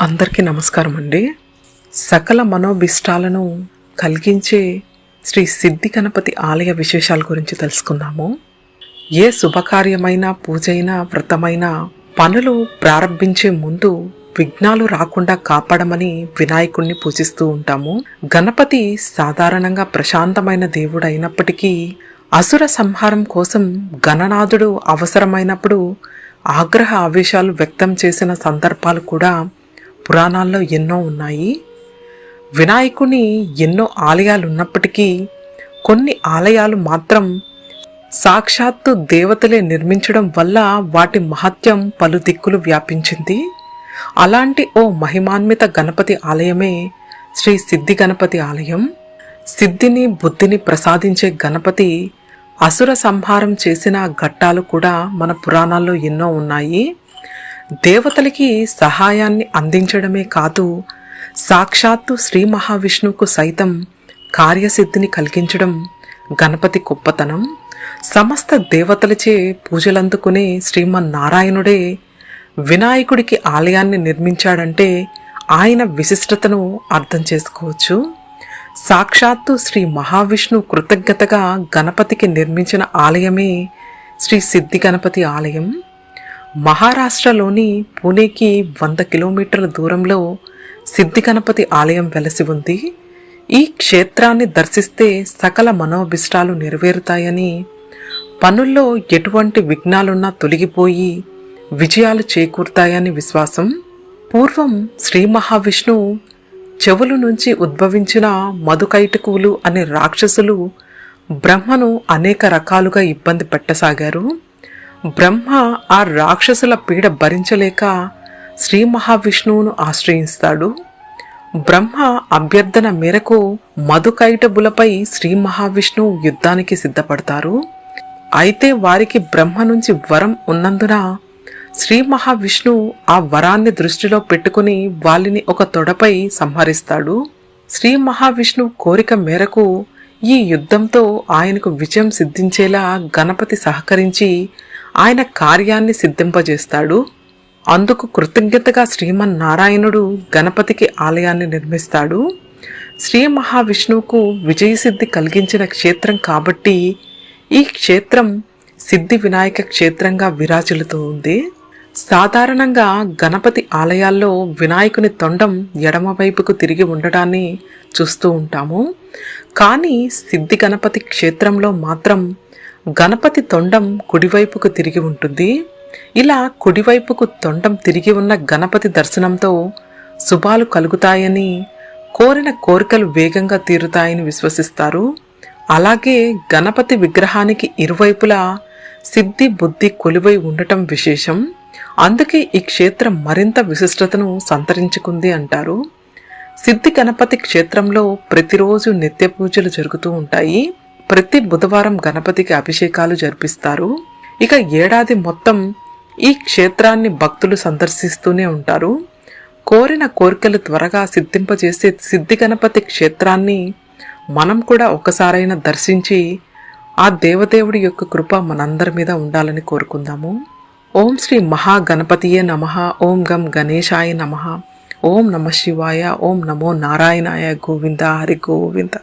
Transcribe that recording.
అందరికీ నమస్కారం అండి. సకల మనోభిష్టాలను కలిగించే శ్రీ సిద్ధి గణపతి ఆలయ విశేషాల గురించి తెలుసుకుందాము. ఏ శుభకార్యమైన పూజైనా వ్రతమైన పనులు ప్రారంభించే ముందు విఘ్నాలు రాకుండా కాపాడమని వినాయకుణ్ణి పూజిస్తూ ఉంటాము. గణపతి సాధారణంగా ప్రశాంతమైన దేవుడు అయినప్పటికీ అసుర సంహారం కోసం గణనాథుడు అవసరమైనప్పుడు ఆగ్రహ ఆవేశాలు వ్యక్తం చేసిన సందర్భాలు కూడా పురాణాల్లో ఎన్నో ఉన్నాయి. వినాయకుని ఎన్నో ఆలయాలు ఉన్నప్పటికీ కొన్ని ఆలయాలు మాత్రం సాక్షాత్తు దేవతలే నిర్మించడం వల్ల వాటి మహత్యం పలు దిక్కులు వ్యాపించింది. అలాంటి ఓ మహిమాన్విత గణపతి ఆలయమే శ్రీ సిద్ధి గణపతి ఆలయం. సిద్ధిని బుద్ధిని ప్రసాదించే గణపతి అసుర సంహారం చేసిన ఘట్టాలు కూడా మన పురాణాల్లో ఎన్నో ఉన్నాయి. దేవతలకి సహాయాన్ని అందించడమే కాదు సాక్షాత్తు శ్రీ మహావిష్ణువుకు సైతం కార్యసిద్ధిని కలిగించడం గణపతి గొప్పతనం. సమస్త దేవతలచే పూజలందుకునే శ్రీమన్నారాయణుడే వినాయకుడికి ఆలయాన్ని నిర్మించాడంటే ఆయన విశిష్టతను అర్థం చేసుకోవచ్చు. సాక్షాత్తు శ్రీ మహావిష్ణు కృతజ్ఞతగా గణపతికి నిర్మించిన ఆలయమే శ్రీ సిద్ధి గణపతి ఆలయం. మహారాష్ట్రలోని పూణేకి వంద కిలోమీటర్ల దూరంలో సిద్ధి గణపతి ఆలయం వెలసి ఉంది. ఈ క్షేత్రాన్ని దర్శిస్తే సకల మనోభిష్టాలు నెరవేరుతాయని పనుల్లో ఎటువంటి విఘ్నాలున్నా తొలగిపోయి విజయాలు చేకూరుతాయని విశ్వాసం. పూర్వం శ్రీ మహావిష్ణువు చెవులు నుంచి ఉద్భవించిన మధుకైటకులు అనే రాక్షసులు బ్రహ్మను అనేక రకాలుగా ఇబ్బంది పెట్టసాగారు. బ్రహ్మ ఆ రాక్షసుల పీడ భరించలేక శ్రీ మహావిష్ణువును ఆశ్రయిస్తాడు. బ్రహ్మ అభ్యర్థన మేరకు మధుకైటబులపై శ్రీ మహావిష్ణువు యుద్ధానికి సిద్ధపడతారు. అయితే వారికి బ్రహ్మ నుంచి వరం ఉన్నందున శ్రీ మహావిష్ణువు ఆ వరాన్ని దృష్టిలో పెట్టుకుని వాళ్ళని ఒక తొడపై సంహరిస్తాడు. శ్రీ మహావిష్ణువు కోరిక మేరకు ఈ యుద్ధంతో ఆయనకు విజయం సిద్ధించేలా గణపతి సహకరించి ఆయన కార్యాన్ని సిద్ధింపజేస్తాడు. అందుకు కృతజ్ఞతగా శ్రీమన్నారాయణుడు గణపతికి ఆలయాన్ని నిర్మిస్తాడు. శ్రీ మహావిష్ణువుకు విజయసిద్ధి కలిగించిన క్షేత్రం కాబట్టి ఈ క్షేత్రం సిద్ధి వినాయక క్షేత్రంగా విరాజిల్లుతూ ఉంది. సాధారణంగా గణపతి ఆలయాల్లో వినాయకుని తొండం ఎడమవైపుకు తిరిగి ఉండడాన్ని చూస్తూ ఉంటాము. కానీ సిద్ధి గణపతి క్షేత్రంలో మాత్రం గణపతి తొండం కుడివైపుకు తిరిగి ఉంటుంది. ఇలా కుడివైపుకు తొండం తిరిగి ఉన్న గణపతి దర్శనంతో శుభాలు కలుగుతాయని కోరిన కోరికలు వేగంగా తీరుతాయని విశ్వసిస్తారు. అలాగే గణపతి విగ్రహానికి ఇరువైపులా సిద్ధి బుద్ధి కొలువై ఉండటం విశేషం. అందుకే ఈ క్షేత్రం మరింత విశిష్టతను సంతరించుకుంది అంటారు. సిద్ధి గణపతి క్షేత్రంలో ప్రతిరోజు నిత్య పూజలు జరుగుతూ ఉంటాయి. ప్రతి బుధవారం గణపతికి అభిషేకాలు జరిపిస్తారు. ఇక ఏడాది మొత్తం ఈ క్షేత్రాన్ని భక్తులు సందర్శిస్తూనే ఉంటారు. కోరిన కోరికలు త్వరగా సిద్ధింపజేసే సిద్ధి గణపతి క్షేత్రాన్ని మనం కూడా ఒకసారైనా దర్శించి ఆ దేవదేవుడి యొక్క కృప మనందరి మీద ఉండాలని కోరుకుందాము. ఓం శ్రీ మహాగణపతియే నమ ఓం గం గణేశాయ నమ ఓం నమ శివాయ ఓం నమో నారాయణాయ గోవింద హరి గోవింద.